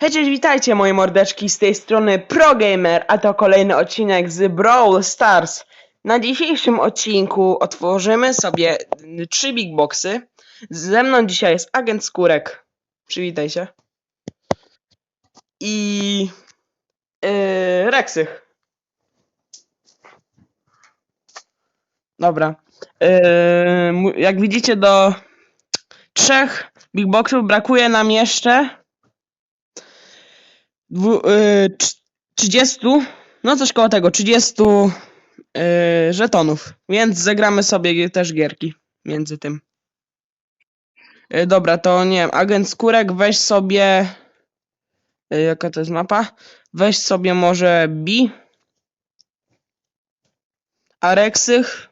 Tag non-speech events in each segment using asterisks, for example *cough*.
Hej, cześć, witajcie moje mordeczki z tej strony ProGamer, a to kolejny odcinek z Brawl Stars. Na dzisiejszym odcinku otworzymy sobie trzy big boxy. Ze mną dzisiaj jest agent Skórek. Przywitaj się. I yy. Dobra. Yy, jak widzicie do trzech big boxów brakuje nam jeszcze dwu, y, trz- 30, no coś koło tego, 30 y, żetonów, więc zagramy sobie też gierki między tym. Y, dobra, to nie wiem, agent Skórek, weź sobie, jaka to jest mapa? Weź sobie może B, a Rexych,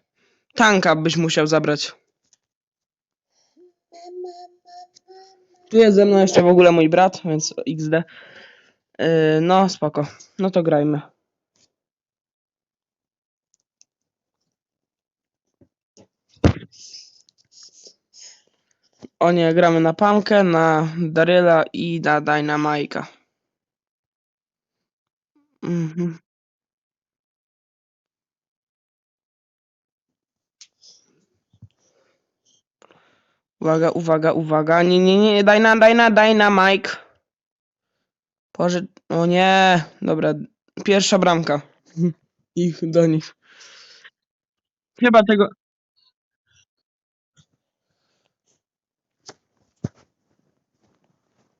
tanka byś musiał zabrać. Tu jest ze mną jeszcze w ogóle mój brat, więc XD. Yy, no, spoko. No to grajmy. O nie, gramy na Pamkę, na Daryla i na Dynamajka. Mhm. Uwaga, uwaga, uwaga. Nie, nie, nie, daj na, daj na, daj na Mike. Boże, o nie. Dobra, pierwsza bramka. *laughs* Ich do nich. Chyba tego.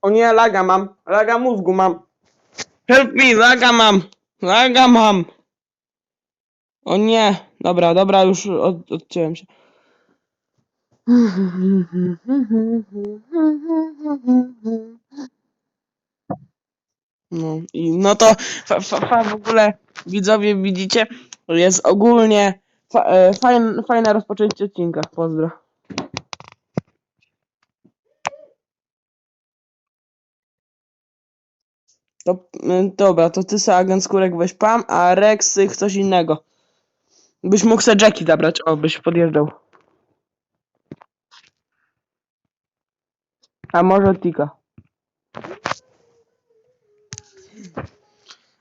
O nie, laga mam. Laga mózgu mam. Help me, laga mam. Laga mam. O nie. Dobra, dobra, już od, odciąłem się. *laughs* No i no to fa, fa, fa w ogóle widzowie widzicie, jest ogólnie fa, e, fajn, fajne rozpoczęcie odcinka. Pozdro. To, y, dobra, to ty se agent skórek weź Pam, a Rexy coś innego. Byś mógł se Jackie zabrać, o, byś podjeżdżał. A może Tika.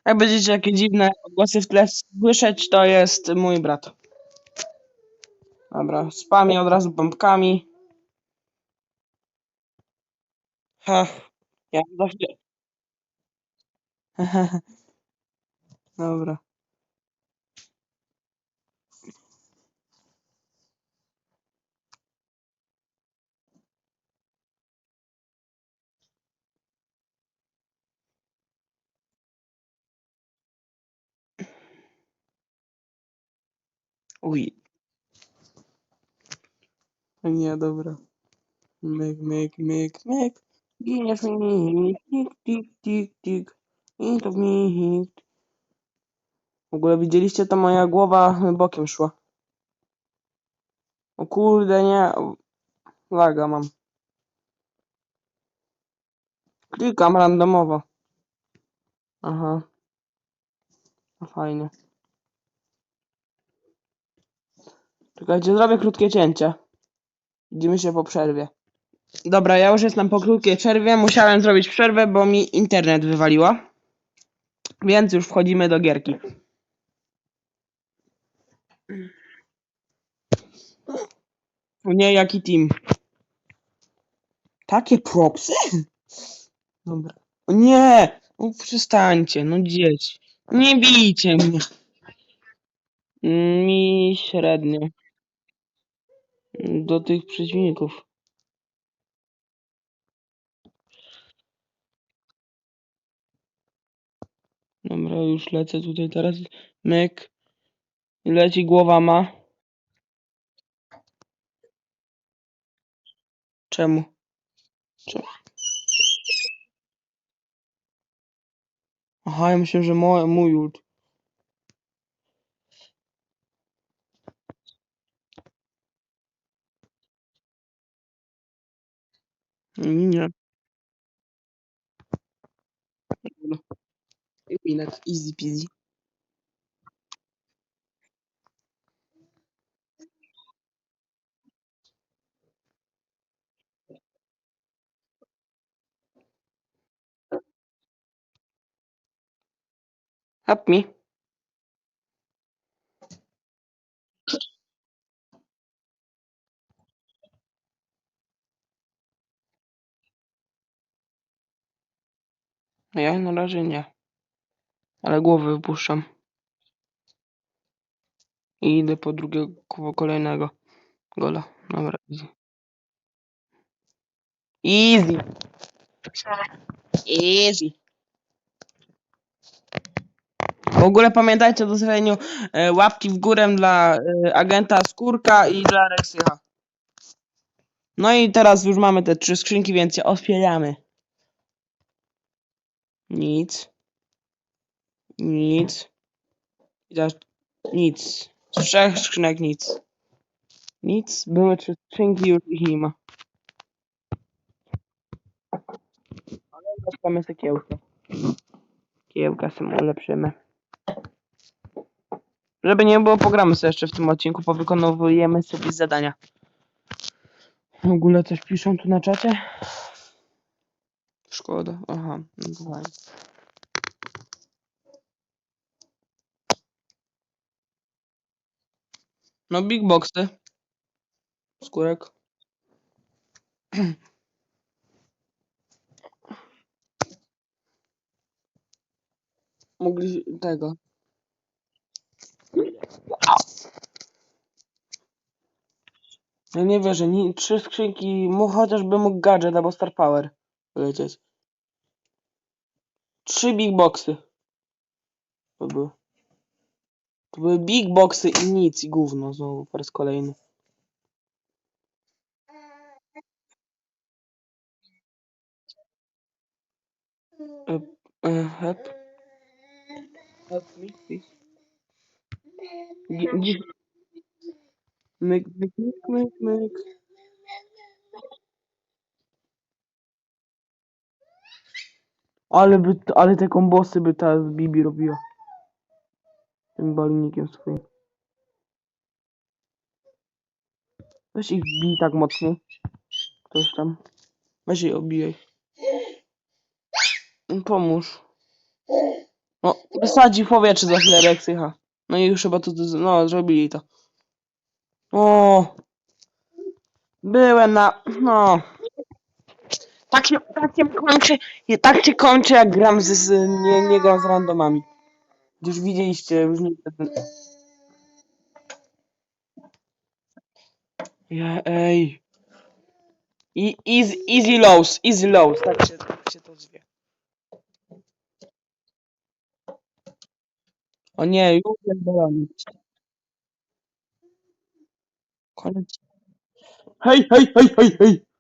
Jak będziecie jakieś dziwne odgłosy w tle słyszeć, to jest mój brat. Dobra, spamię od razu pompkami. Ha, ja zawsze... *laughs* Dobra. Uj. Nie, dobra. Myk, myk, myk, myk. Giniesz mi, tik, tik, tik, tik. I to mi. W ogóle widzieliście, to moja głowa bokiem szła. O kurde, nie. Laga mam. Klikam randomowo. Aha. No fajnie. Czekajcie, zrobię krótkie cięcie. Widzimy się po przerwie. Dobra, ja już jestem po krótkiej przerwie. Musiałem zrobić przerwę, bo mi internet wywaliło. Więc już wchodzimy do gierki. Nie, jaki team. Takie propsy? Dobra. O nie! No przestańcie, no dzieci. Nie bijcie mnie. Mi średnio. Do tych przeciwników. Dobra, już lecę tutaj teraz. Myk. Leci głowa ma. Czemu? Czemu? Aha, ja myślę, że mo- mój ult. Mm, yeah. It be not easy peasy. Help me. Ja na razie nie. Ale głowę wypuszczam. I idę po drugiego, kolejnego gola. Dobra, easy. Easy. Easy. W ogóle pamiętajcie o zostawieniu e, łapki w górę dla e, agenta Skórka i dla Rexycha. No i teraz już mamy te trzy skrzynki, więc je otwieramy. Nic. Nic. I teraz nic. Z trzech skrzynek nic. Nic. Były trzy skrzynki, już ich nie ma. Ale mamy sobie kiełkę. Kiełka sobie ulepszymy. Żeby nie było, pogramy sobie jeszcze w tym odcinku, powykonujemy sobie zadania. W ogóle coś piszą tu na czacie? Szkoda. Aha, no fajnie. No big boxy. Skórek. Mogli tego. Ja nie wierzę, ni trzy skrzynki, mu chociażby mógł gadżet albo Star Power lecieć. Trzy big boxy. To były. To były big boxy i nic, i gówno znowu po raz kolejny. E, help. Help me, please. Myk, myk, myk, myk, myk. Ale by, ale te kombosy by ta Bibi robiła. Tym balinikiem swoim. Weź ich bij tak mocno. Ktoś tam. Weź jej obijaj. Pomóż. No, wysadzi powietrze za chwilę Reksycha. No i już chyba to, no, zrobili to. O, byłem na, no. Tak się, tak się kończy, tak się kończy jak gram z, z nie, nie gram z randomami. Już widzieliście, już nie Ja, ej. I, easy, easy lows, easy lows, tak się, tak się to zwie. O nie, już jest bolany. Koniec. Hej, hej, hej, hej, hej.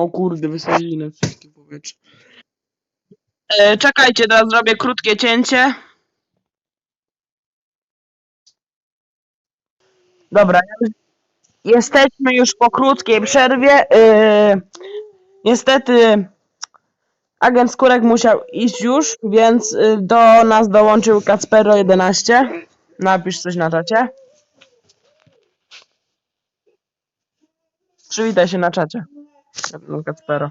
O kurde, wysadzili na wszystkie powietrze. E, czekajcie, teraz zrobię krótkie cięcie. Dobra, jesteśmy już po krótkiej przerwie. E, niestety agent Skórek musiał iść już, więc y, do nas dołączył Kacpero 11. Napisz coś na czacie. Przywitaj się na czacie. Kacpero.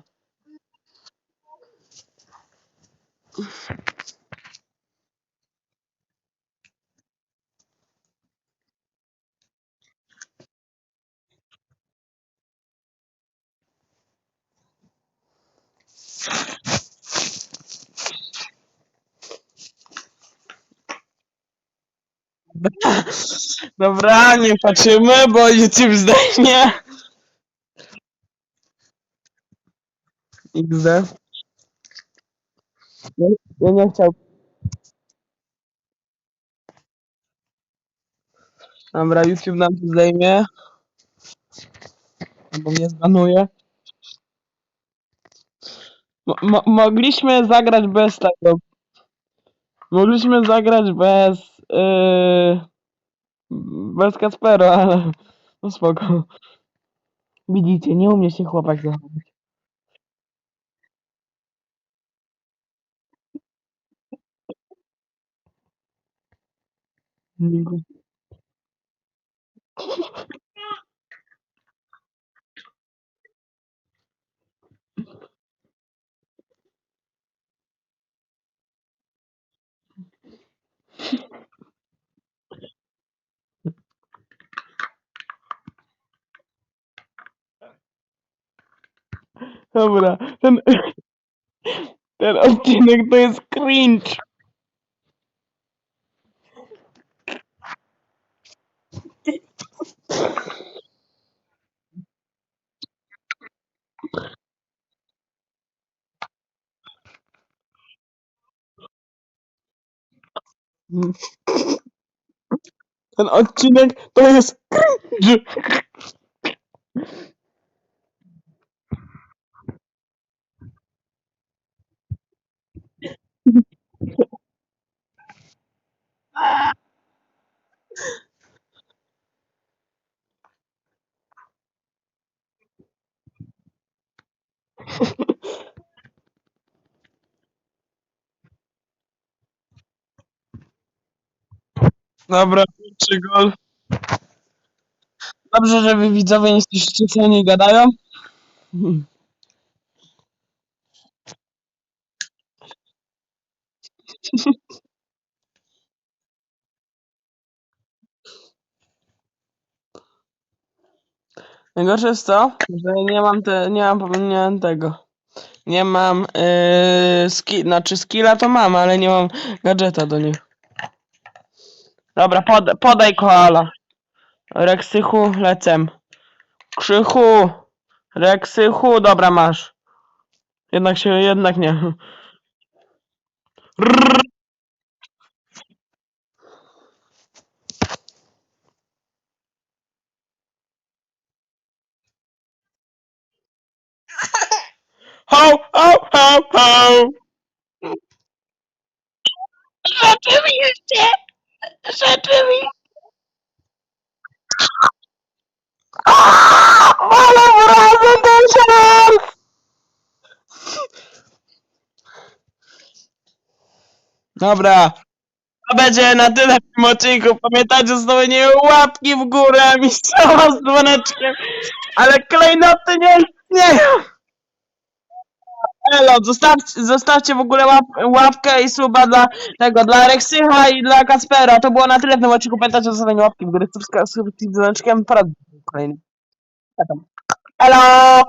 Dobra, nie patrzymy, bo YouTube zdejmie. XD. Ja, ja nie chciał. Dobra, YouTube nam to zdejmie. Albo mnie zbanuje. Mo mo mogliśmy zagrać bez tego. Mogliśmy zagrać bez. Yy, bez Kacpera, ale. No spoko. Widzicie, nie umie się chłopak zachować. Mhm. Abra, den, den auf den ich. Ten odcinek to Dobra, pierwszy gol. Dobrze, że wy widzowie nie słyszycie co oni gadają. *laughs* Najgorsze jest to, że nie mam te, nie mam, nie mam tego. Nie mam yy, znaczy skilla to mam, ale nie mam gadżeta do nich. Dobra, pod, podaj koala. Reksychu, lecem. Krzychu. Reksychu, dobra masz. Jednak się, jednak nie. Rrrr. Ho, ho, ho, ho! Rzeczywiście! Rzeczywiście! Ale razem ten szans! Dobra. To będzie na tyle w tym odcinku. Pamiętajcie, zostawienie łapki w górę, mistrzowa z dzwoneczkiem. Ale klejnoty nie istnieją. Elo, zostawcie, zostawcie w ogóle łap, łapkę i suba dla tego, dla Reksycha i dla Kaspera. To było na tyle w tym odcinku. Pamiętajcie o zostawieniu łapki w górę, subskrypcji z dzwoneczkiem. Porad kolejny. Elo!